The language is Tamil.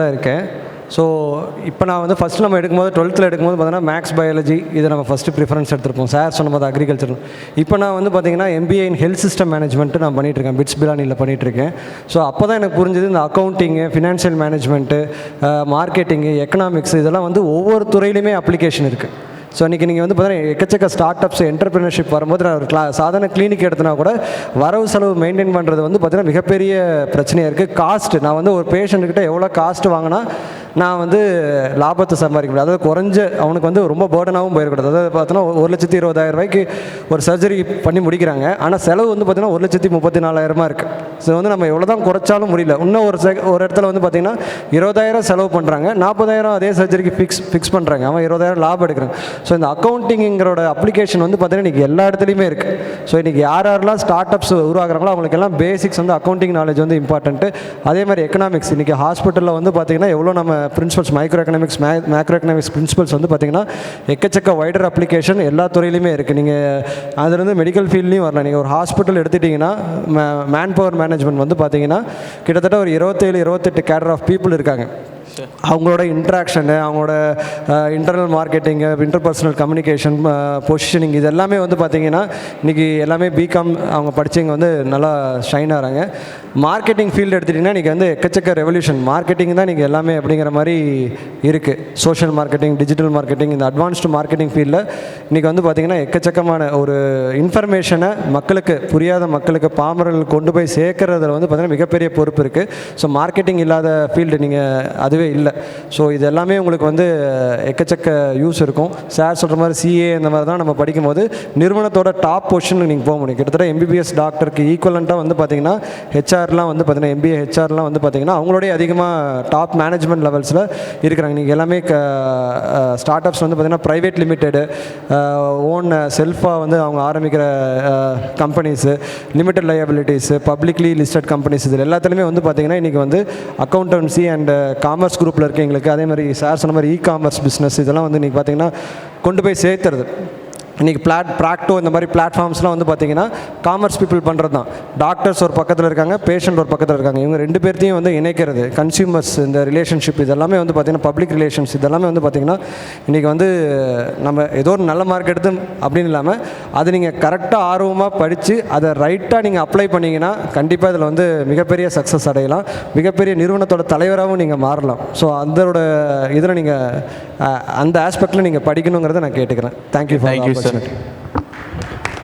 தான் இருக்கேன். ஸோ இப்போ நான் வந்து ஃபஸ்ட் நம்ம எடுக்கும்போது டுவெல்த்தில் எடுக்கும்போது பார்த்தீங்கன்னா மேக்ஸ் பயாலஜி இதை நம்ம ஃபஸ்ட்டு ப்ரிஃபரன்ஸ் எடுத்திருப்போம். சார் சொன்னபோது அக்ரிகல்ச்சர் இப்போ நான் வந்து பார்த்தீங்கன்னா MBA in health system management நான் பண்ணிகிட்ருக்கேன் இருக்கேன் பிட்ஸ் பிலானியில் பண்ணிகிட்ருக்கேன் ஸோ அப்போ தான் எனக்கு புரிஞ்சது இந்த accounting financial management marketing economics இதெல்லாம் வந்து ஒவ்வொரு துறையிலுமே அப்ளிகேஷன் இருக்குது ஸோ இன்றைக்கி நீங்கள் வந்து பார்த்தீங்கன்னா எக்கச்சக்க ஸ்டார்ட் அப்ஸ் என்டர்பிரினர்ஷிப் வரும்போது நான் ஒரு கிளா சாதாரண கிளினிக் எடுத்தனா கூட வரவு செலவு மெயின்டைன் பண்ணுறது வந்து பார்த்தீங்கன்னா மிகப்பெரிய பிரச்சனையாக இருக்குது காஸ்ட் நான் வந்து ஒரு பேஷண்ட்டுக்கிட்ட எவ்வளோ காஸ்ட் வாங்கினா நான் வந்து லாபத்தை சம்பாதிக்க முடியும் அதாவது குறைஞ்ச அவனுக்கு வந்து ரொம்ப பேர்டனாகவும் போயிடக்கூடாது அதாவது பார்த்தோன்னா ஒரு லட்சத்தி இருபதாயிரம் ரூபாய்க்கு ஒரு சர்ஜரி பண்ணி முடிக்கிறாங்க. ஆனால் செலவு வந்து பார்த்தீங்கன்னா ஒரு லட்சத்தி முப்பத்தி நாலாயிரமா இருக்குது ஸோ வந்து நம்ம எவ்வளோ தான் குறைச்சாலும் முடியல. இன்னும் ஒரு செக ஒரு இடத்துல வந்து பார்த்தீங்கன்னா இருபதாயிரம் செலவு பண்ணுறாங்க நாற்பதாயிரம் அதே சர்ஜரிக்கு ஃபிக்ஸ் ஃபிக்ஸ் பண்ணுறாங்க அவன் இருபதாயிரம் லாபம் எடுக்கிறாங்க ஸோ இந்த அக்கௌண்டிங்கிறோட அப்ளிகேஷன் வந்து பார்த்தீங்கன்னா இன்றைக்கி எல்லா இடத்துலையுமே இருக்குது ஸோ இன்றைக்கி யார் யாரெல்லாம் ஸ்டார்ட் அப்ஸ் உருவாகிறாங்களோ அவங்களுக்கெல்லாம் பேசிக்ஸ் வந்து அக்கௌண்டிங் நாலேஜ் வந்து இம்பார்ட்டன்ட்டு அதே மாதிரி எக்கனாமிக்ஸ் இன்றைக்கி ஹாஸ்பிட்டலில் வந்து பார்த்திங்கன்னா எவ்வளோ நம்ம பிரின்சிபல்ஸ் மைக்ரோ எக்கனாமிக்ஸ் மே மேக்ரோ எக்கனாமிக்ஸ் பிரின்சிபல்ஸ் வந்து பார்த்தீங்கன்னா எக்கச்சக்க வைடர் அப்ளிகேஷன் எல்லா துறையிலையுமே இருக்குது நீங்கள் அதுலேருந்து மெடிக்கல் ஃபீல்ட்லேயும் வரலாம். நீங்கள் ஒரு ஹாஸ்பிட்டல் எடுத்துட்டிங்கன்னா மேன் பவர் மேனேஜ்மெண்ட் வந்து பார்த்தீங்கன்னா கிட்டத்தட்ட ஒரு இருபத்தேழு இருபத்தெட்டு கேடர் ஆஃப் பீப்புள் இருக்காங்க. அவங்களோட இன்ட்ராக்ஷனு அவங்களோட internal marketing interpersonal communication positioning இது எல்லாமே வந்து பார்த்தீங்கன்னா இன்றைக்கி எல்லாமே பிகாம் அவங்க படிச்சவங்க வந்து நல்லா ஷைன் ஆகிறாங்க மார்க்கெட்டிங் ஃபீல்டு எடுத்துட்டிங்கன்னா இன்றைக்கி வந்து எக்கச்சக்க ரெவல்யூஷன் மார்க்கெட்டிங் தான் நீங்கள் எல்லாமே அப்படிங்கிற மாதிரி இருக்குது சோஷியல் மார்க்கெட்டிங் டிஜிட்டல் மார்க்கெட்டிங் இந்த அட்வான்ஸ்டு மார்க்கெட்டிங் ஃபீல்டில் இன்றைக்கி வந்து பார்த்திங்கன்னா எக்கச்சக்கமான ஒரு இன்ஃபர்மேஷனை மக்களுக்கு புரியாத மக்களுக்கு பாமரர்கள் கொண்டு போய் சேர்க்கறதுல வந்து பார்த்திங்கன்னா மிகப்பெரிய பொறுப்பு இருக்குது ஸோ மார்க்கெட்டிங் இல்லாத ஃபீல்டு நீங்கள் அதுவே இல்லை. ஸோ இது எல்லாமே உங்களுக்கு வந்து எக்கச்சக்க யூஸ் இருக்கும். சார் சொல்கிற மாதிரி சிஏ இந்த மாதிரி தான் நம்ம படிக்கும்போது நிறுவனத்தோட டாப் பொசிஷனுக்கு நீங்கள் போக முடியும் கிட்டத்தட்ட எம்பிபிஎஸ் டாக்டருக்கு ஈக்குவலண்ட்டாக வந்து பார்த்தீங்கன்னா ஹெச்ஆர்லாம் வந்து பார்த்தீங்கன்னா எம்பிஏ ஹெச்ஆர்லாம் வந்து பார்த்தீங்கன்னா அவங்களோடய அதிகமாக டாப் மேனேஜ்மெண்ட் லெவல்ஸில் இருக்கிறாங்க. நீங்கள் எல்லாமே ஸ்டார்ட் அப்ஸ் வந்து பார்த்தீங்கன்னா ப்ரைவேட் லிமிட்டெடு ஓன் செல்ஃபாக வந்து அவங்க ஆரம்பிக்கிற companies limited liabilities publicly listed companies இதில் எல்லாத்துலேயுமே வந்து பார்த்தீங்கன்னா இன்றைக்கி வந்து அக்கௌண்டன்சி அண்ட் காமர்ஸ் குரூப்பில் இருக்கவங்களுக்கு அதே மாதிரி சார் சொன்ன மாதிரி இ காமர்ஸ் பிஸ்னஸ் இதெல்லாம் வந்து இன்றைக்கி பார்த்தீங்கன்னா கொண்டு போய் சேர்த்துறது. இன்றைக்கி பிளாட் ப்ராக்டோ இந்த மாதிரி பிளாட்ஃபார்ம்ஸ்லாம் வந்து பார்த்தீங்கன்னா காமர்ஸ் பீப்புள் பண்ணுறது தான். டாக்டர்ஸ் ஒரு பக்கத்தில் இருக்காங்க பேஷண்ட் ஒரு பக்கத்தில் இருக்காங்க. இவங்க ரெண்டு பேர்த்தையும் வந்து இணைக்கிறது. கன்சியூமர்ஸ் இந்த ரிலேஷன்ஷிப் இதெல்லாமே வந்து பார்த்திங்கன்னா பப்ளிக் ரிலேஷன்ஸ் இதெல்லாமே வந்து பார்த்தீங்கன்னா இன்றைக்கி வந்து நம்ம ஏதோ ஒரு நல்ல மார்க் எடுத்து அப்படின்னு இல்லாமல் அது நீங்கள் கரெக்டாக ஆர்வமாக படித்து அதை ரைட்டாக நீங்கள் அப்ளை பண்ணிங்கன்னா கண்டிப்பாக இதில் வந்து மிகப்பெரிய சக்ஸஸ் அடையலாம். மிகப்பெரிய நிறுவனத்தோட தலைவராகவும் நீங்கள் மாறலாம். ஸோ அதோட இதில் நீங்கள் அந்த ஆஸ்பெக்டில் நீங்கள் படிக்கணுங்கிறத நான் கேட்டுக்கிறேன் தேங்க்யூ sir. ஃபார்